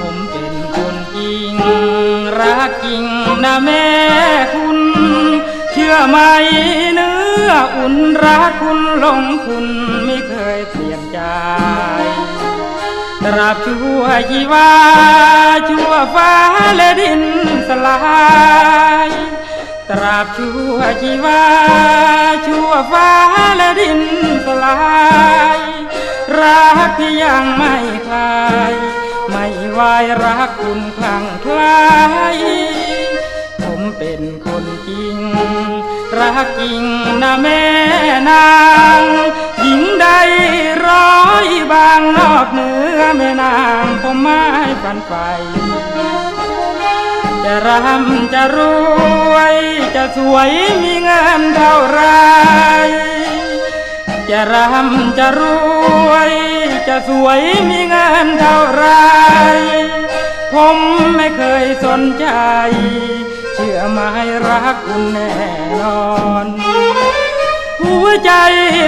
ผมเป็นคนจริง รักจริงนะแม่คุณ เชื่อไหมเนื้ออุ่นรักคุณลงคุณไม่เคยเปลี่ยนใจตราบชั่วชีวาชั่วฟ้าและดิน ลายตราบชั่วชีวาชั่วฟ้าและดินสลายรักที่ยังไม่คลาย ไม่วายรักคุณคลั่งคล้ายผมเป็นคนจริง รักจริงนะแม่นางหญิงใดร้อยบางนอกเหนือแม่นางผมไม่ฝันไฟ จะร่ำจะรวย จะสวยมีเงินเท่าไร จะร่ำจะรวย จะสวยมีเงินเท่าไร ผมไม่เคยสนใจ เชื่อไหมรักคุณแน่นอน หัวใจ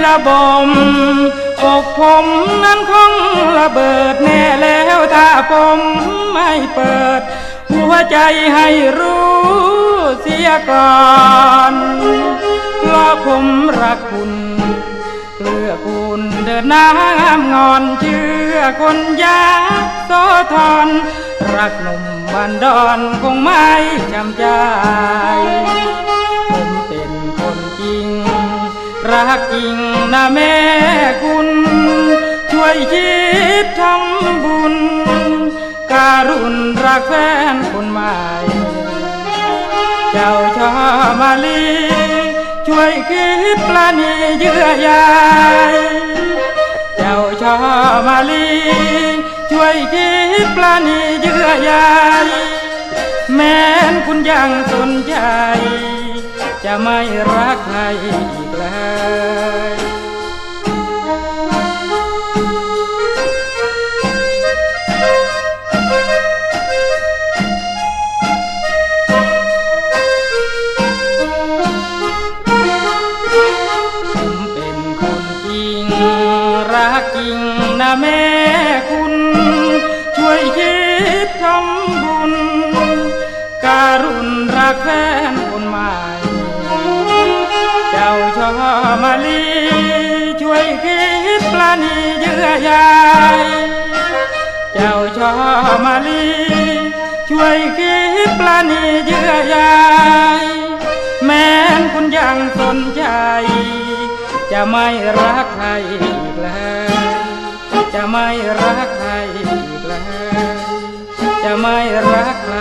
ระบมอกผมนั้นคงระเบิดแน่แล้วถ้าผมไม่เปิด หัวใจให้รู้เสียก่อนเพราะผมรักคุณเลือคุณเดินน้ำงอนเชื่อคนยากโสธรรักหนุ่มบันดอนคงไม่จำใจผมเป็นคนจริง รักจริงนะแม่คุณ ณรักแฟนคนใหม่ เจ้าชอมาลี ช่วยคิดปลาณีเยื่อใยเจ้าชอมาลี ช่วยคิดปลาณีเยื่อใยแม้นคุณยังสนใจ จะไม่รักใครอีกเลย รักจริงนะแม่คุณ ช่วยคิดทำบุญ การุณรักแฟนคนใหม่ เจ้าชอมาลีช่วยคิดปลาณีเยื่อใยเจ้าชอมาลีช่วยคิดปลาณีเยื่อใยแม้นคุณยังสนใจ จะไม่รักใครอีกแล้ว จะไม่รักใครอีกแล้ว จะไม่รักใคร